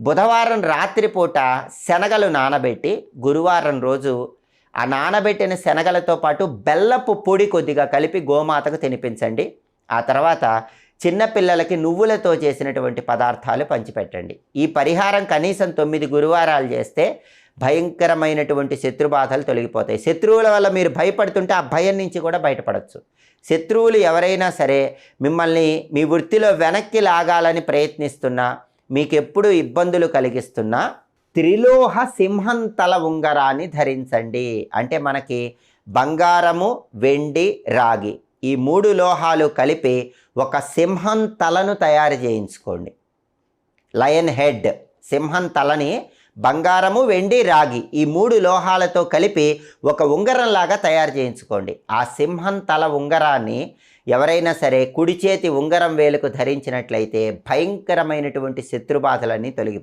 బుధవారం రాత్రిపూట శనగలు నానబెట్టి గురువారం రోజు ఆ నానబెట్టిన శనగలతో పాటు బెల్లపు పొడి కొద్దిగా కలిపి గోమాతకు తినిపించండి. ఆ తర్వాత చిన్నపిల్లలకి నువ్వులతో చేసినటువంటి పదార్థాలు పంచిపెట్టండి. ఈ పరిహారం కనీసం తొమ్మిది గురువారాలు చేస్తే భయంకరమైనటువంటి శత్రుబాధలు తొలగిపోతాయి. శత్రువుల వల్ల మీరు భయపడుతుంటే ఆ భయం నుంచి కూడా బయటపడవచ్చు శత్రువులు ఎవరైనా సరే మిమ్మల్ని మీ వృత్తిలో వెనక్కి లాగాలని ప్రయత్నిస్తున్నా మీకు ఎప్పుడు ఇబ్బందులు కలిగిస్తున్నా త్రిలోహ సింహంతల ఉంగరాన్ని ధరించండి. అంటే మనకి బంగారము వెండి రాగి ఈ మూడు లోహాలు కలిపి ఒక సింహం తలను తయారు చేయించుకోండి. లయన్ హెడ్ సింహం తలని బంగారము వెండి రాగి ఈ మూడు లోహాలతో కలిపి ఒక ఉంగరంలాగా తయారు చేయించుకోండి. ఆ సింహం తల ఉంగరాన్ని ఎవరైనా సరే కుడి చేతి ఉంగరం వేలుకు ధరించినట్లయితే భయంకరమైనటువంటి శత్రుబాధలన్నీ తొలగి